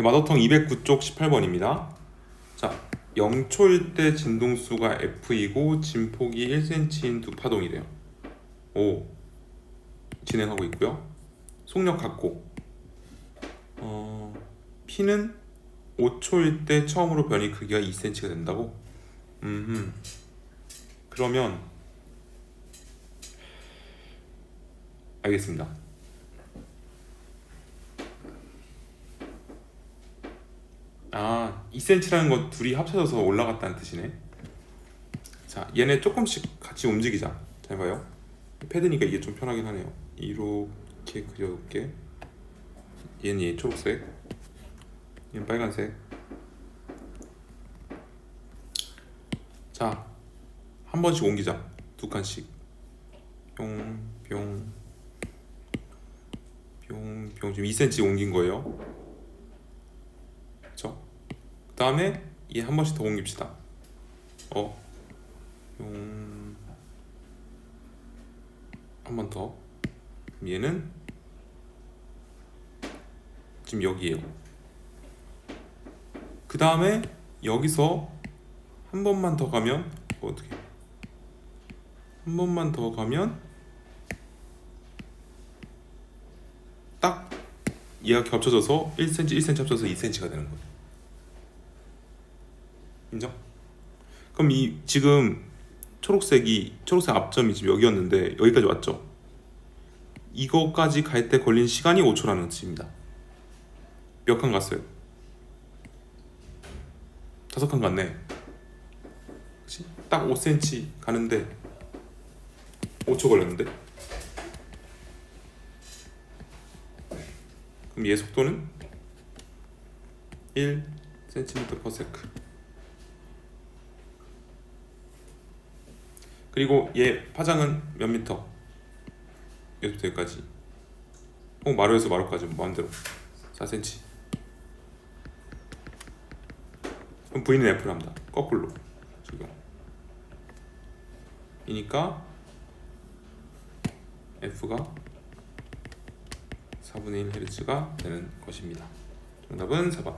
네, 마더텅 209쪽 18번입니다. 자, 0초일 때 진동수가 F이고 진폭이 1cm인 두 파동이래요. 오, 진행하고 있고요. 속력 같고, 어, P는 5초일 때 처음으로 변이 크기가 2cm가 된다고? 음, 그러면 알겠습니다. 아, 2cm라는 건 둘이 합쳐져서 올라갔다는 뜻이네. 자, 얘네 조금씩 같이 움직이자. 잘 봐요. 패드니까 이게 좀 편하긴 하네요. 이렇게 그려볼게. 얘는 얘 초록색, 얘는 빨간색. 자, 한 번씩 옮기자. 두 칸씩. 뿅, 뿅, 뿅, 뿅. 지금 2cm 옮긴 거예요. 다음에 얘 한 번씩 더 옮깁시다. 어, 뿅, 한번 더. 그럼 얘는 지금 여기에요. 그 다음에 여기서 한 번만 더 가면 어, 어떻게? 한 번만 더 가면 딱 얘가 겹쳐져서 1cm, 1cm 합쳐서 2cm가 되는 거예요. 인정? 그럼 이 지금 초록색이 초록색 앞점이 지금 여기였는데 여기까지 왔죠? 이거까지 갈 때 걸린 시간이 5초라는 뜻입니다. 몇 칸 갔어요? 다섯 칸 갔네. 그치? 딱 5cm 가는데 5초 걸렸는데? 그럼 얘 속도는 1cm/s. 그리고 얘 파장은 몇 미터? 여기부터 여기까지. 혹 마루에서 마루까지 마음대로 4cm. 그럼 V는 F를 합니다. 거꾸로 적용. 이니까 F가 4분의 1Hz가 되는 것입니다. 정답은 4번.